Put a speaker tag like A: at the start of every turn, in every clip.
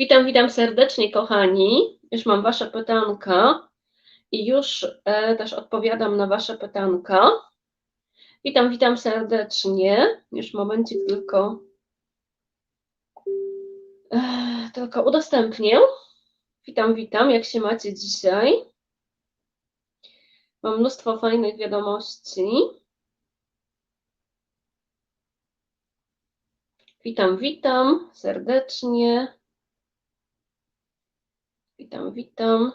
A: Witam, witam serdecznie, kochani. Już mam Wasze pytanka i już e, też odpowiadam na Wasze pytanka. Witam, witam serdecznie. Już momencik tylko, e, tylko udostępnię. Witam, witam. Jak się macie dzisiaj? Mam mnóstwo fajnych wiadomości. Witam, witam serdecznie. Witam, witam.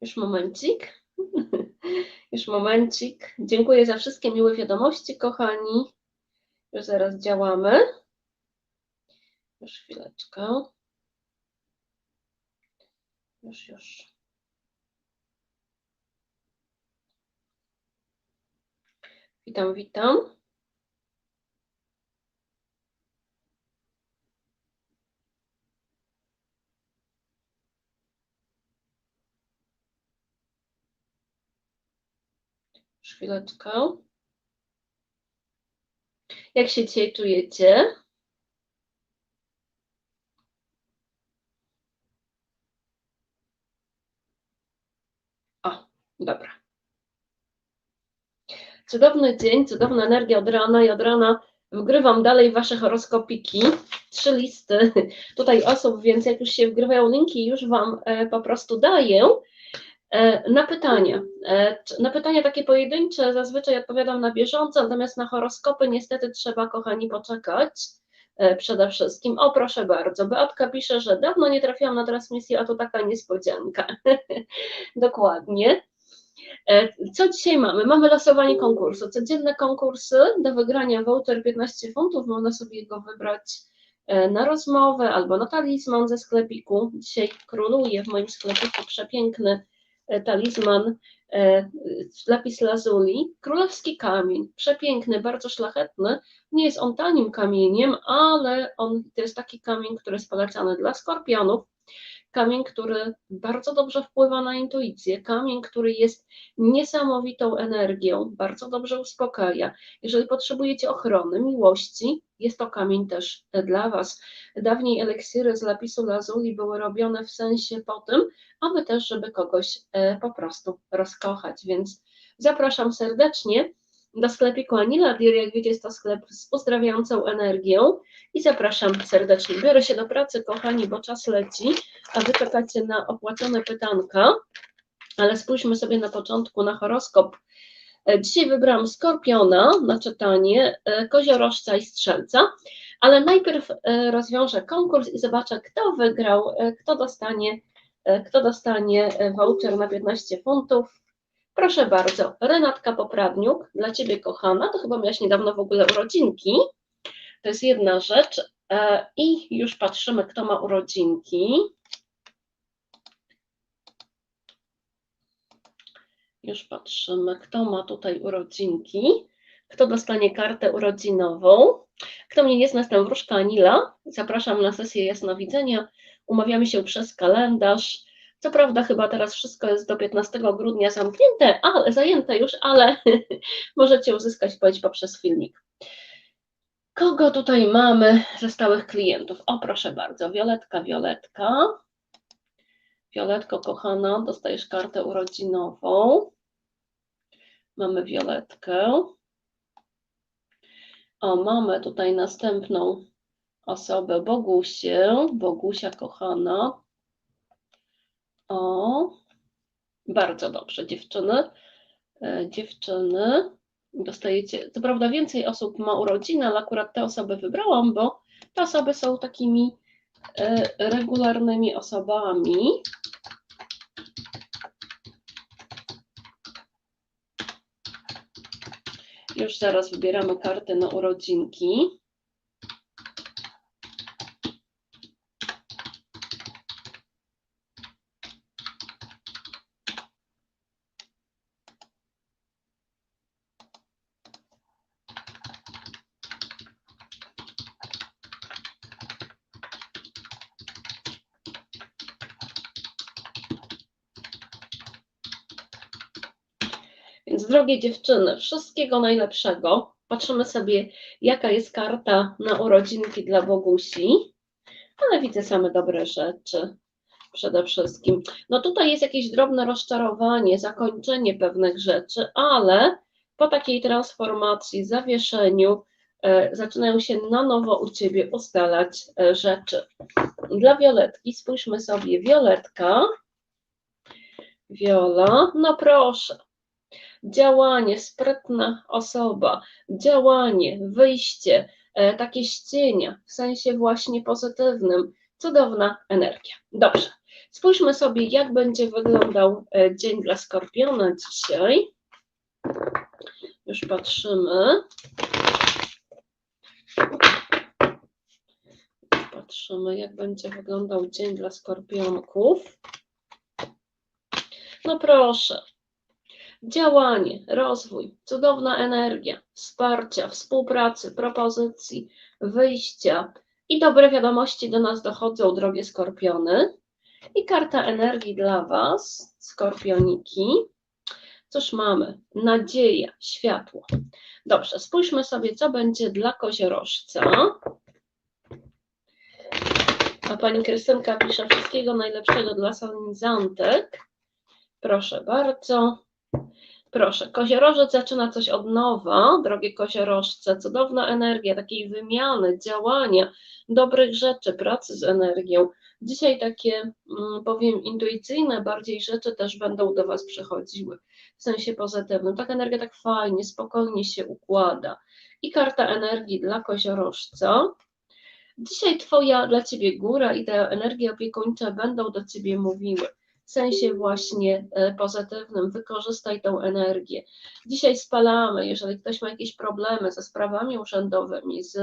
A: Już momencik. Już momencik. Dziękuję za wszystkie miłe wiadomości, kochani. Już zaraz działamy. Już chwileczkę. Już, już. Witam, witam. Już chwileczkę. Jak się dzisiaj czujecie? O, dobra. Cudowny dzień, cudowna energia od rana i od rana wgrywam dalej wasze horoskopiki. Trzy listy tutaj osób, więc jak już się wgrywają linki, już wam e, po prostu daję. E, na pytania. E, na pytania takie pojedyncze zazwyczaj odpowiadam na bieżąco, natomiast na horoskopy niestety trzeba, kochani, poczekać przede wszystkim. O, proszę bardzo. Beatka pisze, że dawno nie trafiłam na transmisję, a to taka niespodzianka. Dokładnie. E, co dzisiaj mamy? Mamy losowanie konkursu. Codzienne konkursy do wygrania voucher 15 funtów. Można sobie go wybrać e, na rozmowę albo na talizman ze sklepiku. Dzisiaj króluje w moim sklepiku przepiękny e, talizman lapis lazuli. Królewski kamień, przepiękny, bardzo szlachetny. Nie jest on tanim kamieniem, ale on to jest taki kamień, który jest polecany dla skorpionów kamień, który bardzo dobrze wpływa na intuicję, kamień, który jest niesamowitą energią, bardzo dobrze uspokaja. Jeżeli potrzebujecie ochrony, miłości, jest to kamień też dla Was. Dawniej eliksiry z lapisu lazuli były robione w sensie po tym, aby też, żeby kogoś e, po prostu rozkochać, więc zapraszam serdecznie do sklepiku Anila Dir. Jak wiecie, jest to sklep z uzdrawiającą energią i zapraszam serdecznie. Biorę się do pracy, kochani, bo czas leci, a wy czekacie na opłacone pytanka, ale spójrzmy sobie na początku na horoskop. E, dzisiaj wybrałam Skorpiona na czytanie, e, Koziorożca i Strzelca, ale najpierw e, rozwiążę konkurs i zobaczę, kto wygrał, kto dostanie, kto dostanie voucher na 15 funtów Proszę bardzo, Renatka Popradniuk, dla Ciebie kochana, to chyba miałaś niedawno w ogóle urodzinki. To jest jedna rzecz. E, I już patrzymy, kto ma urodzinki. Już patrzymy, kto ma tutaj urodzinki. Kto dostanie kartę urodzinową. Kto mnie nie zna, jestem Wróżka Anila. Zapraszam na sesję jasnowidzenia. Umawiamy się przez kalendarz. Co prawda chyba teraz wszystko jest do 15 grudnia zamknięte, ale zajęte już, ale możecie uzyskać odpowiedź poprzez filmik. Kogo tutaj mamy ze stałych klientów? O, proszę bardzo, Violetka, Violetka. Violetko, kochana, dostajesz kartę urodzinową. Mamy Violetkę. O, mamy tutaj następną osobę, Bogusię. Bogusia, kochana. O, bardzo dobrze, dziewczyny. E, dziewczyny, dostajecie, co prawda więcej osób ma urodziny, ale akurat te osoby wybrałam, bo te osoby są takimi e, regularnymi osobami. Już zaraz wybieramy kartę na urodzinki. Więc drogie dziewczyny, wszystkiego najlepszego. Patrzymy sobie, jaka jest karta na urodzinki dla Bogusi, ale widzę same dobre rzeczy przede wszystkim. No tutaj jest jakieś drobne rozczarowanie, zakończenie pewnych rzeczy, ale po takiej transformacji, zawieszeniu, e, zaczynają się na nowo u Ciebie ustalać e, rzeczy. Dla Violetki spójrzmy sobie, Violetka, Viola, no proszę, działanie, sprytna osoba, działanie, wyjście, e, takie ścienia, w sensie właśnie pozytywnym, cudowna energia. Dobrze, spójrzmy sobie, jak będzie wyglądał e, dzień dla Skorpiona dzisiaj. Już patrzymy. Patrzymy, jak będzie wyglądał dzień dla Skorpionków. No proszę, Działanie, rozwój, cudowna energia, wsparcia, współpracy, propozycji, wyjścia i dobre wiadomości do nas dochodzą, drogie skorpiony. I karta energii dla Was, skorpioniki. Cóż mamy? Nadzieja, światło. Dobrze, spójrzmy sobie, co będzie dla koziorożca. A pani Krystynka pisze wszystkiego najlepszego dla solenizantek. Proszę bardzo. Proszę, koziorożec zaczyna coś od nowa, drogie koziorożce, cudowna energia takiej wymiany, działania, dobrych rzeczy, pracy z energią. Dzisiaj takie, mm, powiem, intuicyjne bardziej rzeczy też będą do Was przychodziły, w sensie pozytywnym. Taka energia tak fajnie, spokojnie się układa. I karta energii dla koziorożca. Dzisiaj Twoja, dla Ciebie góra i te energie opiekuńcze będą do Ciebie mówiły sensie właśnie e, pozytywnym, wykorzystaj tą energię. Dzisiaj spalamy, jeżeli ktoś ma jakieś problemy ze sprawami urzędowymi, z,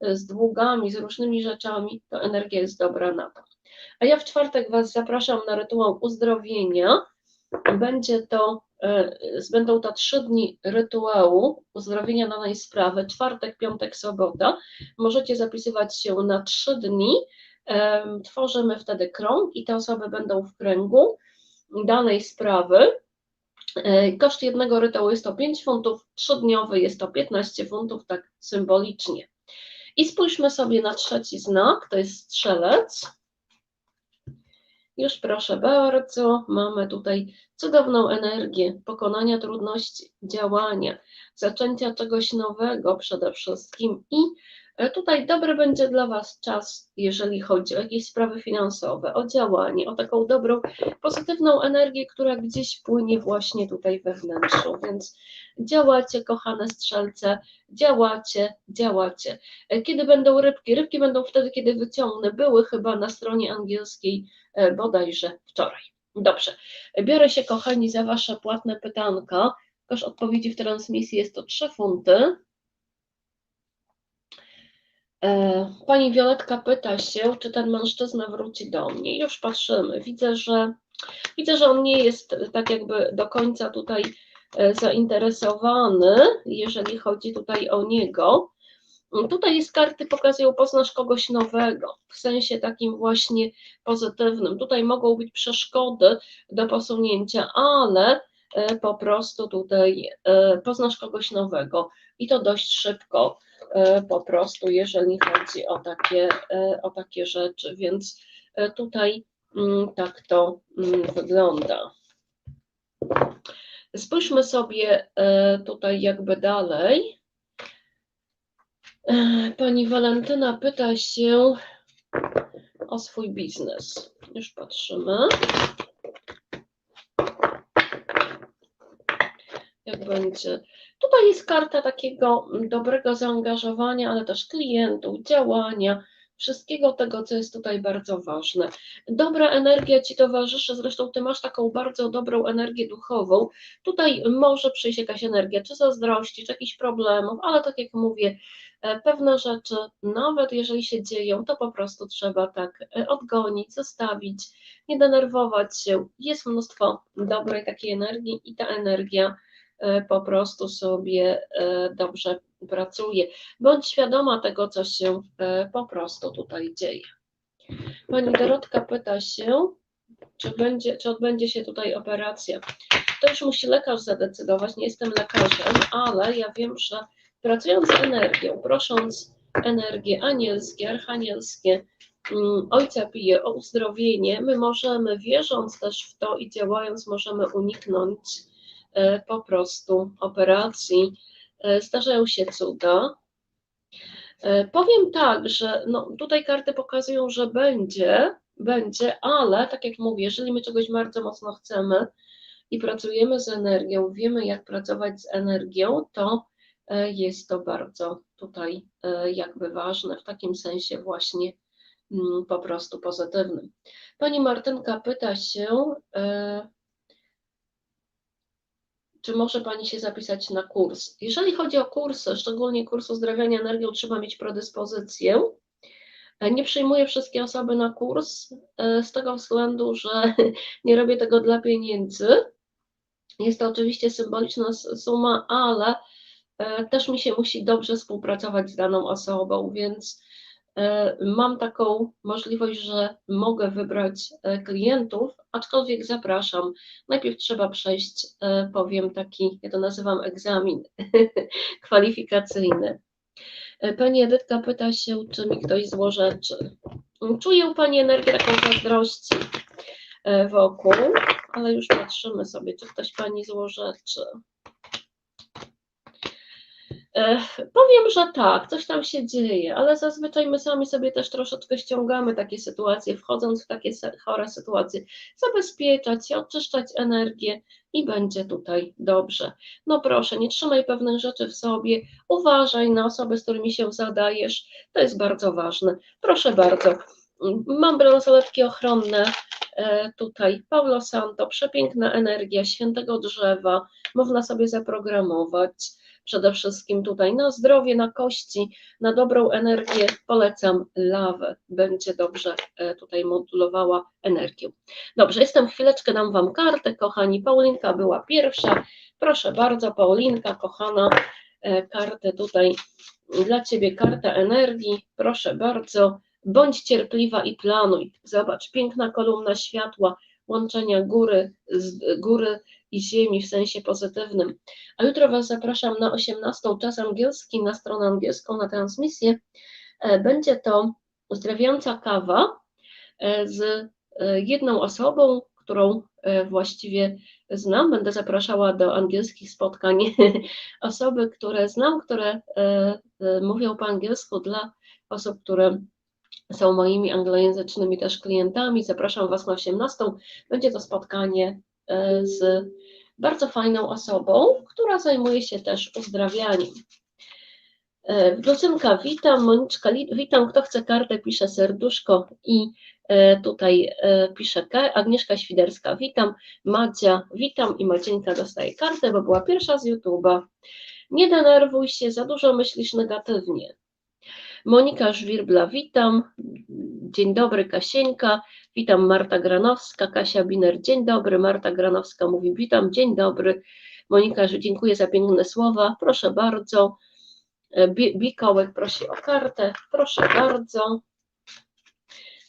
A: z długami, z różnymi rzeczami, to energia jest dobra na to. A ja w czwartek Was zapraszam na rytuał uzdrowienia. Będzie to, e, będą to trzy dni rytuału uzdrowienia danej sprawy, czwartek, piątek, sobota. Możecie zapisywać się na trzy dni tworzymy wtedy krąg i te osoby będą w kręgu danej sprawy. E, koszt jednego rytuału jest to 5 funtów, trzydniowy jest to 15 funtów, tak symbolicznie. I spójrzmy sobie na trzeci znak, to jest strzelec. Już proszę bardzo, mamy tutaj cudowną energię pokonania trudności, działania, zaczęcia czegoś nowego przede wszystkim i tutaj dobry będzie dla Was czas, jeżeli chodzi o jakieś sprawy finansowe, o działanie, o taką dobrą, pozytywną energię, która gdzieś płynie właśnie tutaj we wnętrzu. Więc działacie, kochane strzelce, działacie, działacie. E, kiedy będą rybki? Rybki będą wtedy, kiedy wyciągnę. Były chyba na stronie angielskiej e, bodajże wczoraj. Dobrze. Biorę się, kochani, za Wasze płatne pytanka. Koszt odpowiedzi w transmisji jest to 3 funty. E, pani Wioletka pyta się, czy ten mężczyzna wróci do mnie. Już patrzymy. Widzę, że widzę, że on nie jest tak jakby do końca tutaj e, zainteresowany, jeżeli chodzi tutaj o niego. Tutaj jest karty pokazują, poznasz kogoś nowego, w sensie takim właśnie pozytywnym. Tutaj mogą być przeszkody do posunięcia, ale po prostu tutaj poznasz kogoś nowego i to dość szybko. E, po prostu, jeżeli chodzi o takie, e, o takie rzeczy. Więc e, tutaj mm, tak to mm, wygląda. Spójrzmy sobie tutaj jakby dalej. Pani Walentyna pyta się o swój biznes. Już patrzymy. Jak będzie Tutaj jest karta takiego dobrego zaangażowania, ale też klientów, działania, wszystkiego tego, co jest tutaj bardzo ważne. Dobra energia Ci towarzyszy, zresztą Ty masz taką bardzo dobrą energię duchową. Tutaj może przyjść jakaś energia, czy zazdrości, czy jakichś problemów, ale tak jak mówię, e, pewne rzeczy, nawet jeżeli się dzieją, to po prostu trzeba tak e, odgonić, zostawić, nie denerwować się. Jest mnóstwo dobrej takiej energii i ta energia po prostu sobie e, dobrze pracuje. Bądź świadoma tego, co się e, po prostu tutaj dzieje. Pani Dorotka pyta się, czy, będzie, czy odbędzie się tutaj operacja. To już musi lekarz zadecydować, nie jestem lekarzem, ale ja wiem, że pracując z energią, prosząc energie anielskie, archanielskie, mm, Ojca Pije o uzdrowienie, my możemy, wierząc też w to i działając, możemy uniknąć e, po prostu operacji. E, zdarzają się cuda. E, powiem tak, że no, tutaj karty pokazują, że będzie, będzie, ale tak jak mówię, jeżeli my czegoś bardzo mocno chcemy i pracujemy z energią, wiemy jak pracować z energią, to e, jest to bardzo tutaj e, jakby ważne w takim sensie właśnie mm, po prostu pozytywnym. Pani Martynka pyta się, e, czy może Pani się zapisać na kurs? Jeżeli chodzi o kursy, szczególnie kurs uzdrawiania energią, trzeba mieć predyspozycję. Nie przyjmuję wszystkie osoby na kurs z tego względu, że nie robię tego dla pieniędzy. Jest to oczywiście symboliczna suma, ale e, też mi się musi dobrze współpracować z daną osobą, więc e, mam taką możliwość, że mogę wybrać e, klientów, aczkolwiek zapraszam. Najpierw trzeba przejść, powiem taki, ja to nazywam egzamin kwalifikacyjny. Pani Edytka pyta się, czy mi ktoś złorzeczy. Czuję Pani energię taką zazdrości wokół ale już patrzymy sobie, czy ktoś Pani złorzeczy. Powiem, że tak, coś tam się dzieje, ale zazwyczaj my sami sobie też troszeczkę ściągamy takie sytuacje, wchodząc w takie chore sytuacje, zabezpieczać się, oczyszczać energię i będzie tutaj dobrze. No proszę, nie trzymaj pewnych rzeczy w sobie, uważaj na osoby, z którymi się zadajesz, to jest bardzo ważne. Proszę bardzo, mam bransoletki ochronne, E, tutaj Paulo Santo, przepiękna energia świętego drzewa, można sobie zaprogramować przede wszystkim tutaj na zdrowie, na kości, na dobrą energię. Polecam lawę, będzie dobrze e, tutaj modulowała energię. Dobrze, jestem chwileczkę, dam Wam kartę, kochani, Paulinka była pierwsza, proszę bardzo, Paulinka, kochana, e, kartę tutaj dla Ciebie, karta energii, proszę bardzo, Bądź cierpliwa i planuj. Zobacz, piękna kolumna światła, łączenia góry, z, góry i ziemi w sensie pozytywnym. A jutro Was zapraszam na 18 czas angielski, na stronę angielską, na transmisję. E, będzie to uzdrawiająca kawa e, z e, jedną osobą, którą właściwie znam. Będę zapraszała do angielskich spotkań osoby, które znam, które mówią po angielsku dla osób, które są moimi anglojęzycznymi też klientami. Zapraszam Was na 18. Będzie to spotkanie z bardzo fajną osobą, która zajmuje się też uzdrawianiem. E, Lucynka, witam, Moniczka, witam, kto chce kartę, pisze serduszko i e, tutaj pisze Agnieszka Świderska, witam, Madzia, witam i Macieńka dostaje kartę, bo była pierwsza z YouTube'a. Nie denerwuj się, za dużo myślisz negatywnie. Monika Żwirbla, witam. Dzień dobry, Kasieńka. Witam, Marta Granowska. Kasia Biner, dzień dobry. Marta Granowska mówi, witam, dzień dobry. Monika, dziękuję za piękne słowa. Proszę bardzo. E, Bikołek prosi o kartę. Proszę bardzo.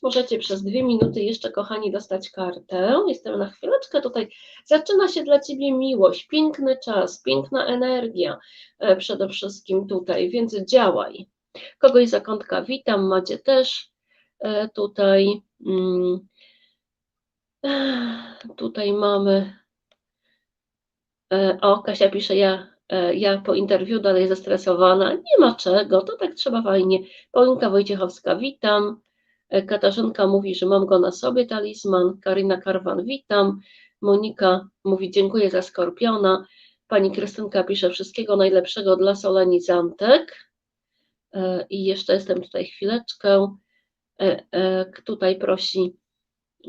A: Możecie przez dwie minuty jeszcze, kochani, dostać kartę. Jestem na chwileczkę tutaj. Zaczyna się dla Ciebie miłość, piękny czas, piękna energia e, przede wszystkim tutaj, więc działaj. Kogoś zakątka witam, macie też e, tutaj. Mm, tutaj mamy. E, o, Kasia pisze, ja, e, ja po interwiu dalej zestresowana. Nie ma czego, to tak trzeba fajnie. Paulinka Wojciechowska, witam. Katarzynka mówi, że mam go na sobie, talizman. Karina Karwan, witam. Monika mówi, dziękuję za skorpiona. Pani Krystynka pisze, wszystkiego najlepszego dla solenizantek. E, I jeszcze jestem tutaj chwileczkę. E, e, tutaj prosi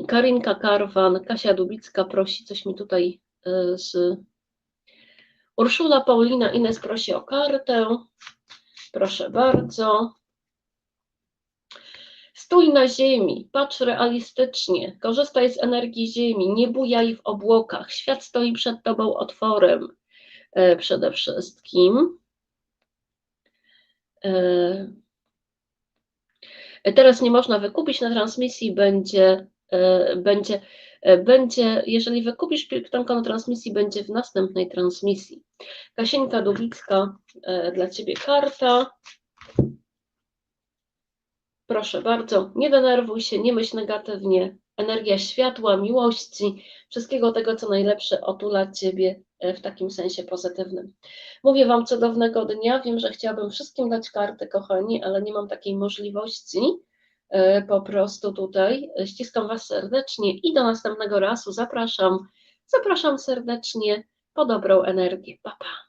A: Karinka Karwan, Kasia Dubicka prosi, coś mi tutaj z Urszula Paulina Ines prosi o kartę. Proszę bardzo. Stój na ziemi, patrz realistycznie, korzystaj z energii ziemi, nie bujaj w obłokach. Świat stoi przed tobą otworem przede wszystkim. E, teraz nie można wykupić na transmisji, będzie, e, będzie E, Będzie, jeżeli wykupisz piltonko na transmisji, będzie w następnej transmisji. Kasieńka Dubicka, dla Ciebie karta. Proszę bardzo, nie denerwuj się, nie myśl negatywnie. Energia światła, miłości, wszystkiego tego, co najlepsze, otula Ciebie w takim sensie pozytywnym. Mówię Wam cudownego dnia. Wiem, że chciałabym wszystkim dać karty, kochani, ale nie mam takiej możliwości. E, Po prostu tutaj ściskam Was serdecznie i do następnego razu zapraszam. Zapraszam serdecznie po dobrą energię. Pa, pa.